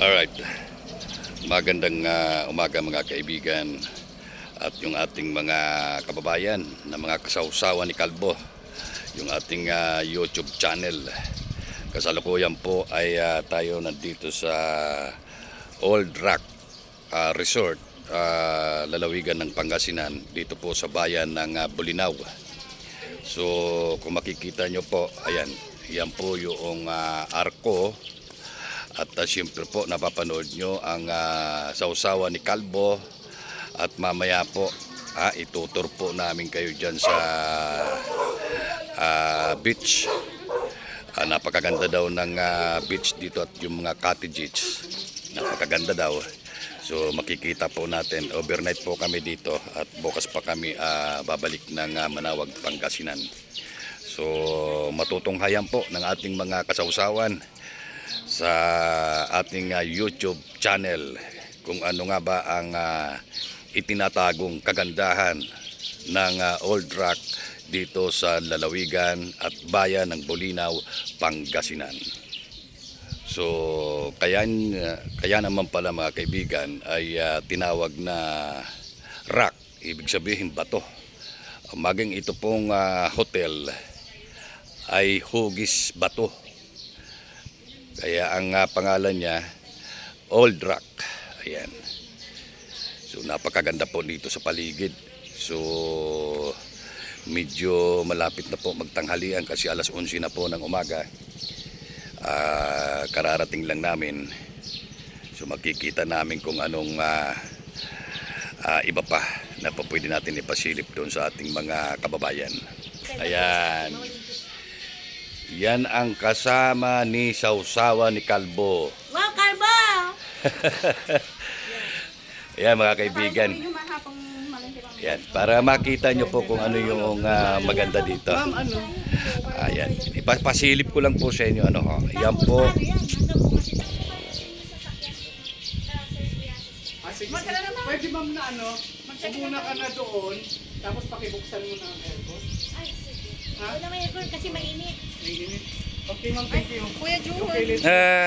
Alright. Magandang ah, umaga mga kaibigan at yung ating mga kababayan na mga kasawsawa ni Kalbo. Yung ating ah, YouTube channel. Kasalukuyan po ay ah, tayo nandito sa Old Rock ah, Resort, ah, lalawigan ng Pangasinan, dito po sa bayan ng ah, Bulinaw. So kung makikita nyo po, ayan, yan po yung ah, arko at uh, siyempre po napapanood nyo ang uh, sausawa ni Kalbo at mamaya po ah, itutur po namin kayo dyan sa ah, beach. Ah, napakaganda daw ng ah, beach dito at yung mga cottages. Napakaganda daw. So makikita po natin, overnight po kami dito at bukas pa kami ah, babalik ng ah, Manawag, Pangasinan. So matutunghayan po ng ating mga kasawsawan sa ating ah, YouTube channel kung ano nga ba ang ah, itinatagong kagandahan ng ah, Old Rock dito sa lalawigan at bayan ng Bolinaw, Pangasinan. So kaya, kaya naman pala mga kaibigan ay ah, tinawag na rock, ibig sabihin bato. Maging ito pong ah, hotel ay hugis bato. Kaya ang ah, pangalan niya, Old Rock. Ayan. So napakaganda po dito sa paligid. So medyo malapit na po magtanghalian kasi alas 11 na po ng umaga. Ah, kararating lang namin. So makikita namin kung anong ah, ah, iba pa na pa pwede natin ipasilip doon sa ating mga kababayan. Ayan. Yan ang kasama ni Sausawa ni Kalbo. Wow, Kalbo! Ayan mga kaibigan. Yan, para makita nyo po kung ano yung ah, maganda dito. Ayan, ipapasilip ko lang po sa inyo ano ho. Yan po. Ah. Pwede ma'am na ano, umuna ka na doon, tapos pakibuksan mo na ang aircon. Ay, sige. Ha? Wala may aircon kasi mainit. Okay ma'am, thank you. Kuya Juhon. Okay, let's Ah,